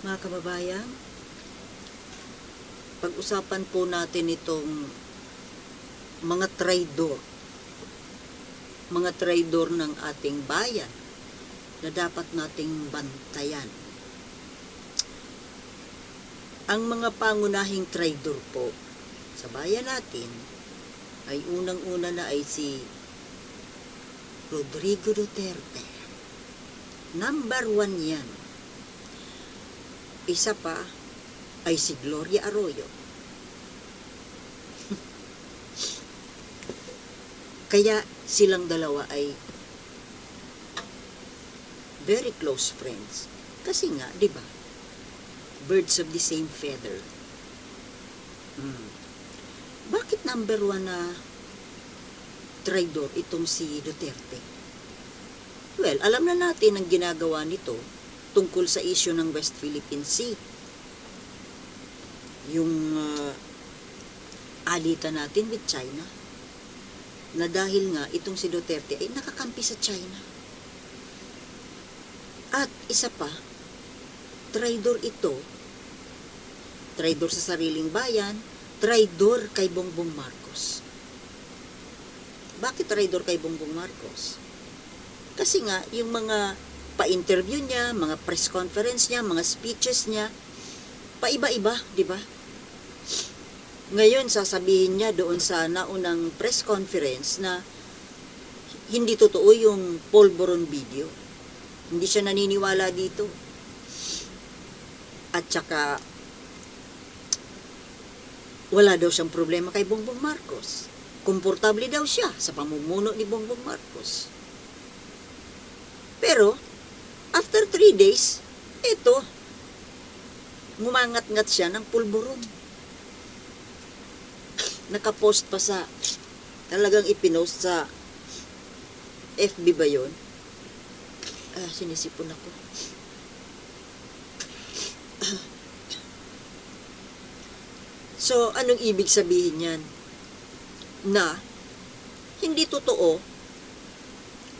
Mga kababayan, pag-usapan po natin itong mga traidor. Mga traidor ng ating bayan na dapat nating bantayan. Ang mga pangunahing traidor po sa bayan natin ay unang-una na ay si Rodrigo Duterte. Number one yan. Isa pa ay si Gloria Arroyo. Kaya silang dalawa ay very close friends. Kasi nga, di ba? Birds of the same feather. Hmm. Bakit number one na traidor itong si Duterte? Well, alam na natin ang ginagawa nito tungkol sa issue ng West Philippine Sea. Yung uh, alitan natin with China na dahil nga itong si Duterte ay nakakampi sa China. At isa pa, traidor ito, traidor sa sariling bayan, traidor kay Bongbong Marcos. Bakit traidor kay Bongbong Marcos? Kasi nga, yung mga pa-interview niya, mga press conference niya, mga speeches niya, paiba-iba, di ba? Ngayon, sasabihin niya doon sa naunang press conference na hindi totoo yung polvoron video. Hindi siya naniniwala dito. At saka, wala daw siyang problema kay Bongbong Marcos. Komportable daw siya sa pamumuno ni Bongbong Marcos. Pero, after three days, ito, ngumangat-ngat siya ng pulburon. Nakapost pa sa, talagang ipinost sa FB ba yun? Ah, sinisipon ako. So, anong ibig sabihin yan? Na, hindi totoo,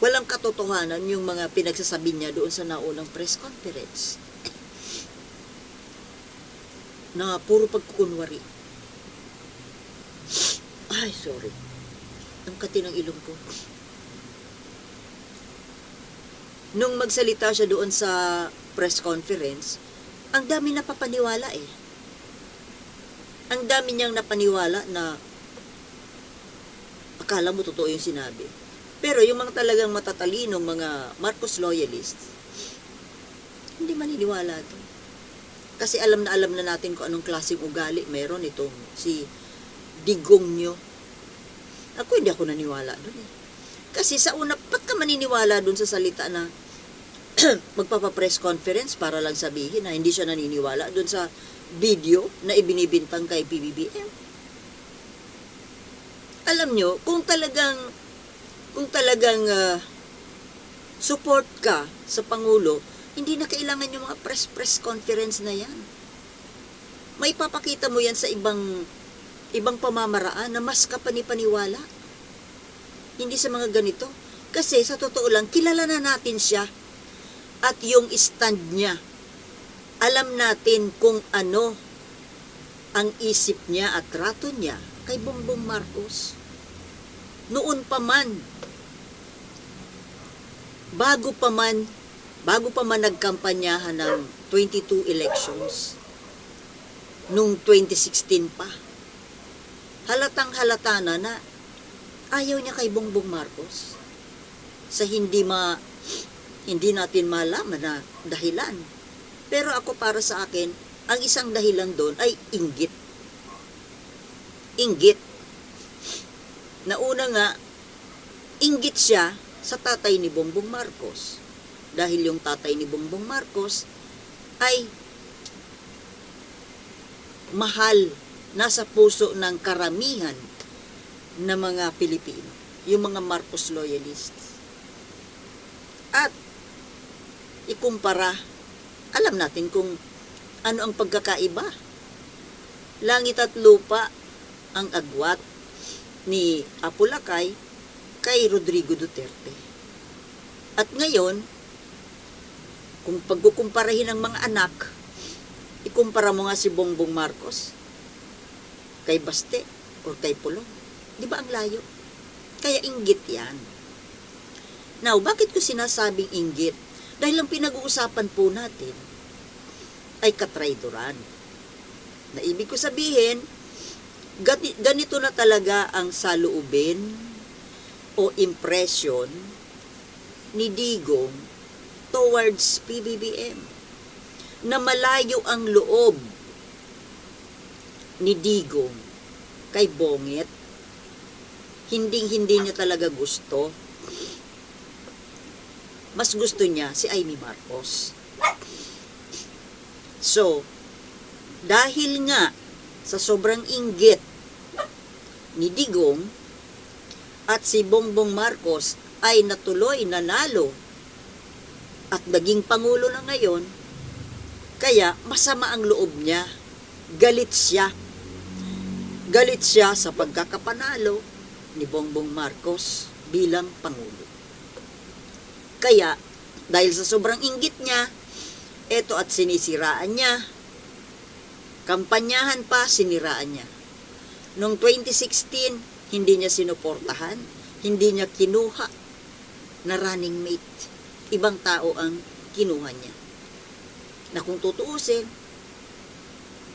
walang katotohanan yung mga pinagsasabi niya doon sa naunang press conference. Na puro pagkukunwari. Ay, sorry. Ang kati ng ilong ko. Nung magsalita siya doon sa press conference, ang dami napapaniwala eh. Ang dami niyang napaniwala na akala mo totoo yung sinabi. Pero yung mga talagang matatalinong mga Marcos loyalists, hindi maniniwala to. Kasi alam na alam na natin kung anong klaseng ugali meron itong si Digongyo. Ako hindi ako naniwala doon eh. Kasi sa una, ba't ka maniniwala doon sa salita na magpapa-press conference para lang sabihin na hindi siya naniniwala doon sa video na ibinibintang kay PBBM? Alam nyo, kung talagang kung talagang ah, support ka sa Pangulo, hindi na kailangan yung mga press-press conference na yan. May papakita mo yan sa ibang ibang pamamaraan na mas kapanipaniwala. Hindi sa mga ganito. Kasi sa totoo lang, kilala na natin siya at yung stand niya. Alam natin kung ano ang isip niya at trato niya kay Bongbong Marcos. Noon pa man, bago pa man, bago pa man nagkampanyahan ng 22 elections, nung 2016 pa, halatang halata na na ayaw niya kay Bongbong Marcos sa hindi ma hindi natin malaman na dahilan. Pero ako para sa akin, ang isang dahilan doon ay inggit. Inggit. Nauna nga, inggit siya sa tatay ni Bongbong Marcos. Dahil yung tatay ni Bongbong Marcos ay mahal nasa puso ng karamihan na mga Pilipino, yung mga Marcos loyalists. At ikumpara, alam natin kung ano ang pagkakaiba. Langit at lupa ang agwat ni Apulakay kay Rodrigo Duterte. At ngayon, kung pagkukumparahin ng mga anak, ikumpara mo nga si Bongbong Marcos kay Baste or kay Pulong. Di ba ang layo? Kaya inggit yan. Now, bakit ko sinasabing inggit? Dahil ang pinag-uusapan po natin ay katrayduran. Na ibig ko sabihin, ganito na talaga ang saluubin o impression ni Digong towards PBBM na malayo ang loob ni Digong kay Bongit. Hinding hindi niya talaga gusto. Mas gusto niya si Amy Marcos. So dahil nga sa sobrang inggit ni Digong at si Bongbong Marcos ay natuloy nanalo at naging pangulo na ngayon, kaya masama ang loob niya. Galit siya. Galit siya sa pagkakapanalo ni Bongbong Marcos bilang pangulo. Kaya, dahil sa sobrang inggit niya, eto at sinisiraan niya, kampanyahan pa, siniraan niya. Noong 2016, hindi niya sinuportahan, hindi niya kinuha na running mate. Ibang tao ang kinuha niya. Na kung tutuusin,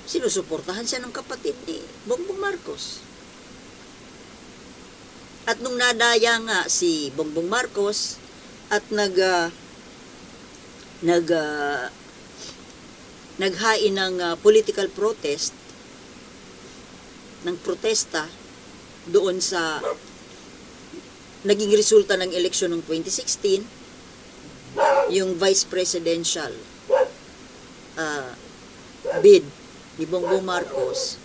sinusuportahan siya ng kapatid ni Bongbong Marcos. At nung nadaya nga si Bongbong Marcos at nag ah, nag ah, naghain ng ah, political protest ng protesta doon sa naging resulta ng eleksyon ng 2016 yung vice presidential ah, bid ni Bongbong Marcos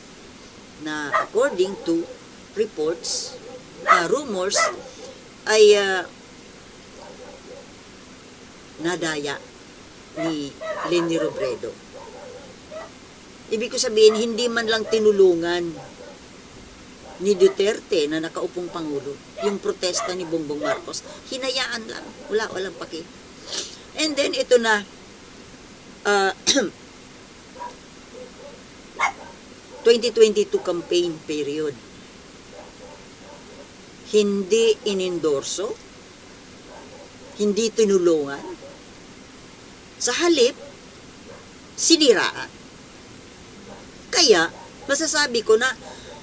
na according to reports ah, rumors ay ah, nadaya ni Lenny Robredo. Ibig ko sabihin, hindi man lang tinulungan ni Duterte na nakaupong Pangulo, yung protesta ni Bongbong Marcos, hinayaan lang. Wala, walang paki. And then, ito na, ah, 2022 campaign period. Hindi inendorso, hindi tinulungan. Sa halip, siniraan. Kaya, masasabi ko na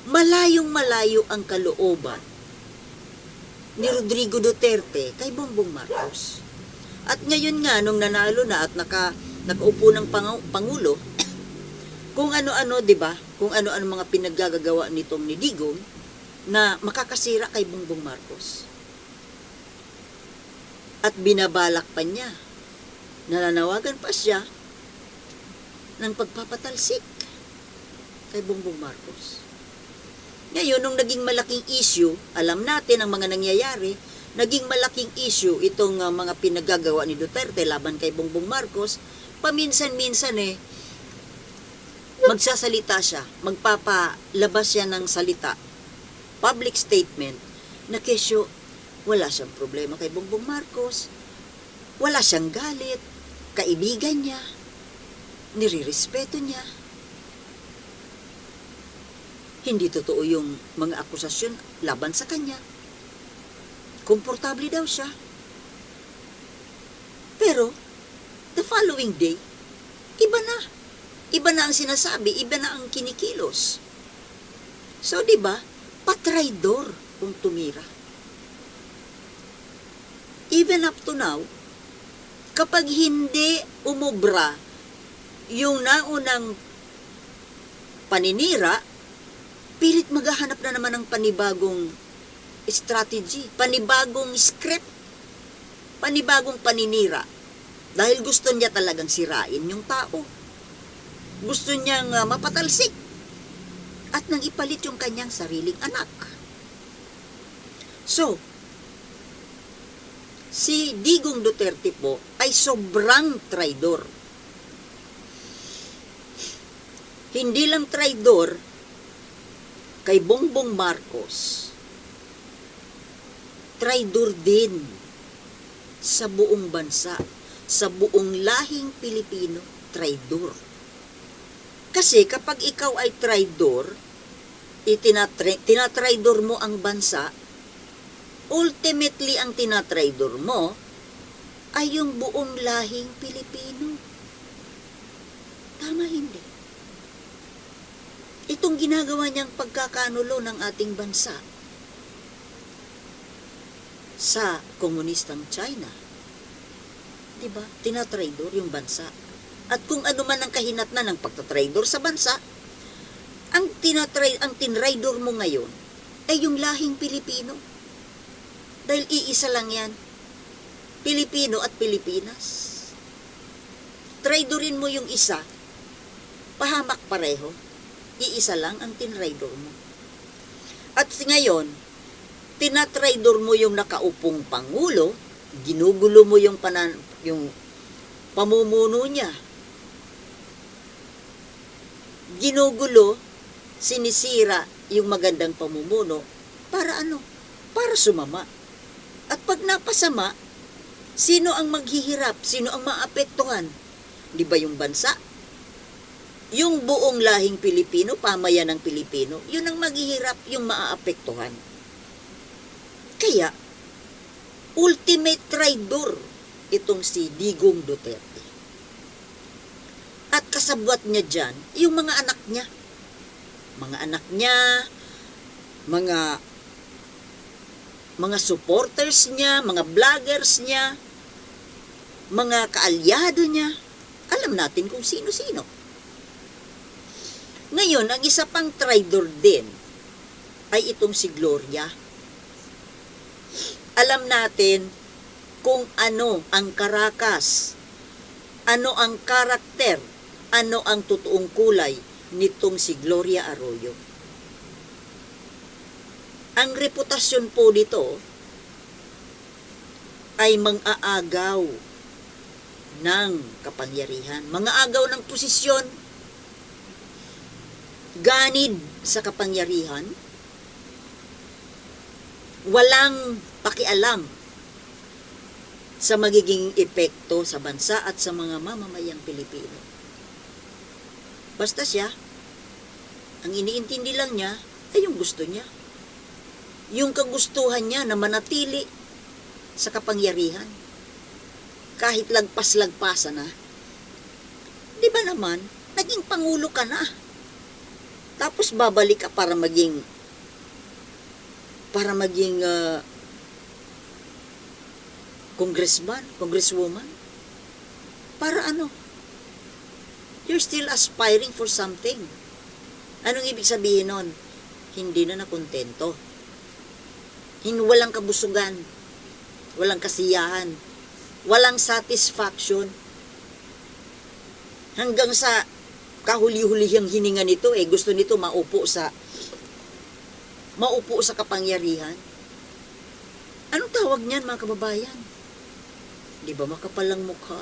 malayong malayo ang kalooban ni Rodrigo Duterte kay Bongbong Marcos. At ngayon nga, nung nanalo na at naka, nakaupo ng pang- Pangulo, kung ano-ano, di ba? Kung ano-ano mga pinaggagawa nitong ni Digong na makakasira kay Bongbong Marcos. At binabalak pa niya. Nananawagan pa siya ng pagpapatalsik kay Bongbong Marcos. Ngayon, nung naging malaking issue, alam natin ang mga nangyayari, naging malaking issue itong uh, mga pinagagawa ni Duterte laban kay Bongbong Marcos, paminsan-minsan eh, magsasalita siya, magpapalabas siya ng salita, public statement, na kesyo wala siyang problema kay Bongbong Marcos, wala siyang galit, kaibigan niya, nirirespeto niya. Hindi totoo yung mga akusasyon laban sa kanya. Komportable daw siya. Pero, the following day, iba na. Iba na ang sinasabi, iba na ang kinikilos. So, di ba, patraidor kung tumira. Even up to now, kapag hindi umubra yung naunang paninira, pilit maghahanap na naman ng panibagong strategy, panibagong script, panibagong paninira. Dahil gusto niya talagang sirain yung tao. Gusto niyang uh, mapatalsik at nang ipalit yung kanyang sariling anak. So, si Digong Duterte po ay sobrang traidor. Hindi lang traidor kay Bongbong Marcos, traidor din sa buong bansa, sa buong lahing Pilipino, traidor. Kasi kapag ikaw ay traidor, itinatra- tinatraidor mo ang bansa, ultimately ang tinatraidor mo ay yung buong lahing Pilipino. Tama hindi. Itong ginagawa niyang pagkakanulo ng ating bansa sa komunistang China. 'Di ba? Tinatraidor yung bansa. At kung ano man ang kahinatnan ng pagtatraidor sa bansa, ang tinatray ang tinraidor mo ngayon ay yung lahing Pilipino. Dahil iisa lang 'yan. Pilipino at Pilipinas. Traidorin mo yung isa, pahamak pareho. Iisa lang ang tinraidor mo. At ngayon, tinatraidor mo yung nakaupong pangulo, ginugulo mo yung panan yung pamumuno niya. Ginugulo, sinisira yung magandang pamumuno para ano? Para sumama. At pag napasama, sino ang maghihirap? Sino ang maapektuhan? Di ba yung bansa? Yung buong lahing Pilipino, pamayan ng Pilipino, yun ang maghihirap, yung maaapektuhan. Kaya, ultimate traitor itong si Digong Duterte. At kasabwat niya dyan, yung mga anak niya. Mga anak niya, mga mga supporters niya, mga vloggers niya, mga kaalyado niya. Alam natin kung sino-sino. Ngayon, ang isa pang traitor din ay itong si Gloria. Alam natin kung ano ang karakas, ano ang karakter, ano ang totoong kulay nitong si Gloria Arroyo. Ang reputasyon po nito ay mang-aagaw ng kapangyarihan, mga-agaw ng posisyon, ganid sa kapangyarihan, walang pakialam sa magiging epekto sa bansa at sa mga mamamayang Pilipino. Basta siya, ang iniintindi lang niya ay yung gusto niya. Yung kagustuhan niya na manatili sa kapangyarihan. Kahit lagpas-lagpasan na. Di ba naman, naging pangulo ka na. Tapos babalik ka para maging para maging ah, congressman, congresswoman. Para ano? You're still aspiring for something. Anong ibig sabihin nun? Hindi na nakontento. Hin walang kabusugan. Walang kasiyahan. Walang satisfaction. Hanggang sa kahuli-hulihang hininga nito eh gusto nito maupo sa maupo sa kapangyarihan. Anong tawag niyan mga kababayan? Di ba makapal ang mukha?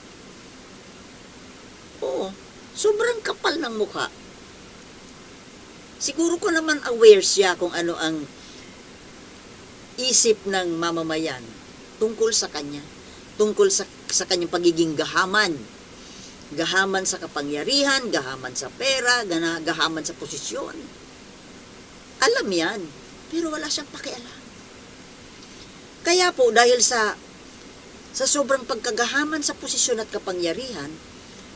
Oo, sobrang kapal ng mukha. Siguro ko naman aware siya kung ano ang isip ng mamamayan tungkol sa kanya, tungkol sa, sa kanyang pagiging gahaman. Gahaman sa kapangyarihan, gahaman sa pera, gahaman sa posisyon. Alam yan, pero wala siyang pakialam. Kaya po, dahil sa sa sobrang pagkagahaman sa posisyon at kapangyarihan,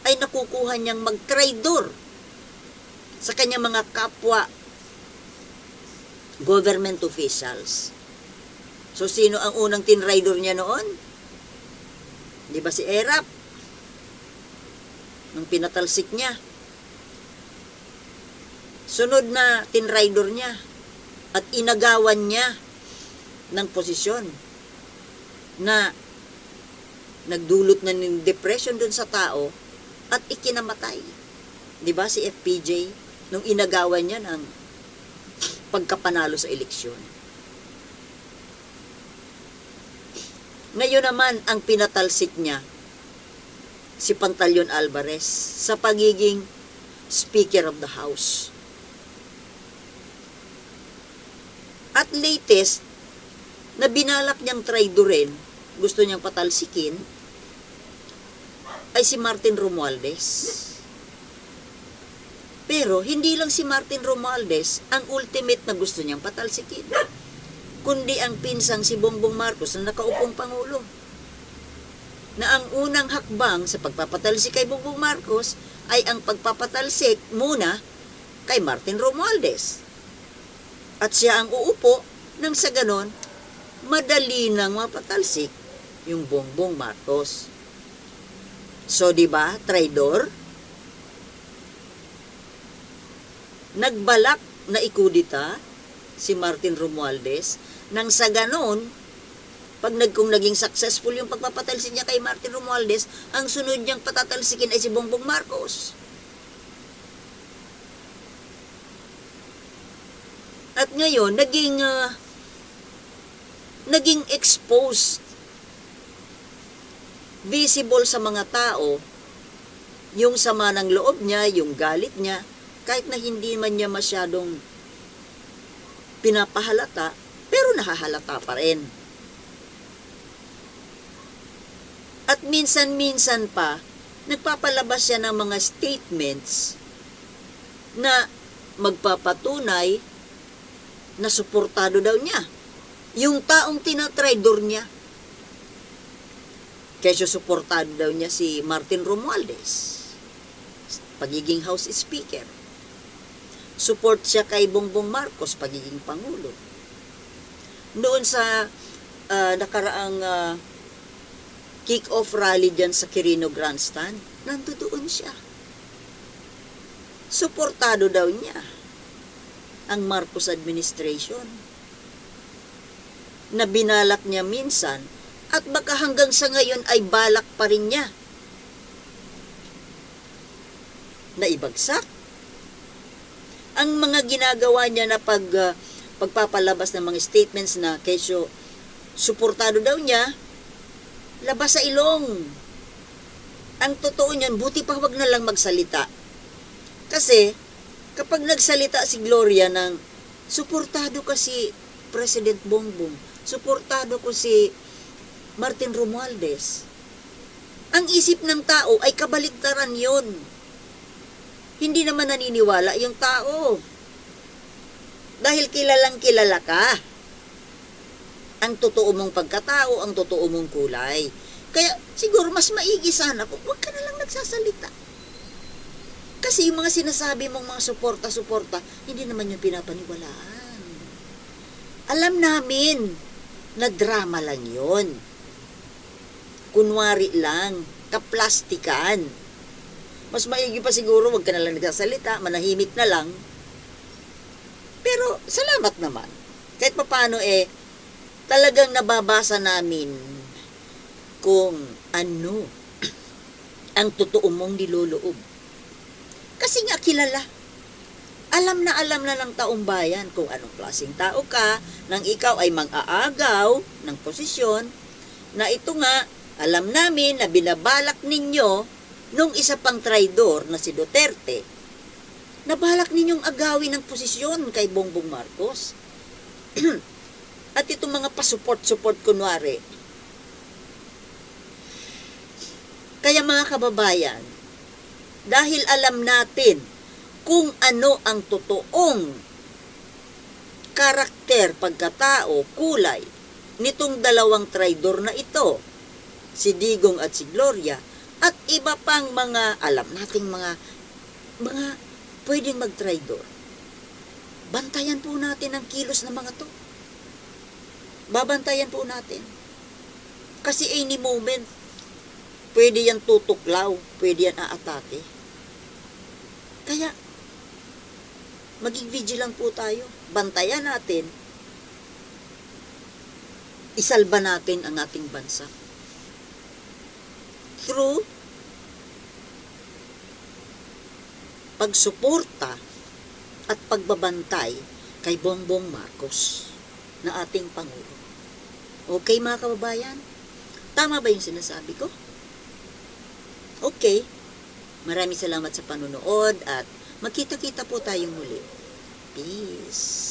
ay nakukuha niyang mag-traidor sa kanyang mga kapwa government officials. So, sino ang unang tinraidor niya noon? Di ba si Erap? Nung pinatalsik niya. Sunod na tinraidor niya at inagawan niya ng posisyon na nagdulot na ng depression dun sa tao at ikinamatay. 'Di ba si FPJ nung inagawan niya ng pagkapanalo sa eleksyon. Ngayon naman ang pinatalsik niya si Pantaleon Alvarez sa pagiging Speaker of the House. At latest, na binalak niyang traidorin, gusto niyang patalsikin, ay si Martin Romualdez. Pero hindi lang si Martin Romualdez ang ultimate na gusto niyang patalsikin. Kundi ang pinsang si Bongbong Marcos na nakaupong Pangulo. Na ang unang hakbang sa pagpapatalsik kay Bongbong Marcos ay ang pagpapatalsik muna kay Martin Romualdez. At siya ang uupo nang sa ganon, madali nang mapatalsik yung Bongbong Marcos. So, di ba, traidor? Nagbalak na ikudita si Martin Romualdez nang sa ganon, pag nag, kung naging successful yung pagpapatalsik niya kay Martin Romualdez, ang sunod niyang patatalsikin ay si Bongbong Marcos. At ngayon, naging ah, naging exposed visible sa mga tao yung sama ng loob niya, yung galit niya, kahit na hindi man niya masyadong pinapahalata, pero nahahalata pa rin. At minsan-minsan pa, nagpapalabas siya ng mga statements na magpapatunay na suportado daw niya. Yung taong tinatraidor niya. Kesyo suportado daw niya si Martin Romualdez. Pagiging House Speaker. Support siya kay Bongbong Marcos, pagiging Pangulo. Noon sa ah, nakaraang ah, kick-off rally dyan sa Quirino Grandstand, nandoon siya. Suportado daw niya ang Marcos administration na binalak niya minsan at baka hanggang sa ngayon ay balak pa rin niya na ibagsak. Ang mga ginagawa niya na pag, ah, pagpapalabas ng mga statements na kesyo suportado daw niya, labas sa ilong. Ang totoo niyan, buti pa wag na lang magsalita. Kasi, kapag nagsalita si Gloria ng suportado ka si President Bongbong, suportado ko si Martin Romualdez, ang isip ng tao ay kabaligtaran yon. Hindi naman naniniwala yung tao. Dahil kilalang kilala ka. Ang totoo mong pagkatao, ang totoo mong kulay. Kaya siguro mas maigi sana kung huwag ka na lang nagsasalita. Kasi yung mga sinasabi mong mga suporta-suporta, hindi naman yung pinapaniwalaan. Alam namin na drama lang yon. Kunwari lang, kaplastikan. Mas maigi pa siguro, wag ka na lang nagsasalita, manahimik na lang. Pero, salamat naman. Kahit papano eh, talagang nababasa namin kung ano ang totoo mong niloloob. Kasi nga kilala. Alam na alam na ng taong bayan kung anong klaseng tao ka, nang ikaw ay mang-aagaw ng posisyon, na ito nga, alam namin na binabalak ninyo nung isa pang traidor na si Duterte, nabalak ninyong agawin ng posisyon kay Bongbong Marcos. At itong mga pasuport-support kunwari. Kaya mga kababayan, dahil alam natin kung ano ang totoong karakter, pagkatao, kulay nitong dalawang traidor na ito, si Digong at si Gloria, at iba pang mga, alam nating mga, mga pwedeng mag-traidor. Bantayan po natin ang kilos ng mga to. Babantayan po natin. Kasi any moment, pwede yan tutuklaw, pwede yan aatake. Kaya, maging vigilant po tayo. Bantayan natin. Isalba natin ang ating bansa. Through pagsuporta at pagbabantay kay Bongbong Marcos na ating Pangulo. Okay mga kababayan? Tama ba yung sinasabi ko? Okay. Maraming salamat sa panonood at magkita-kita po tayong muli. Peace.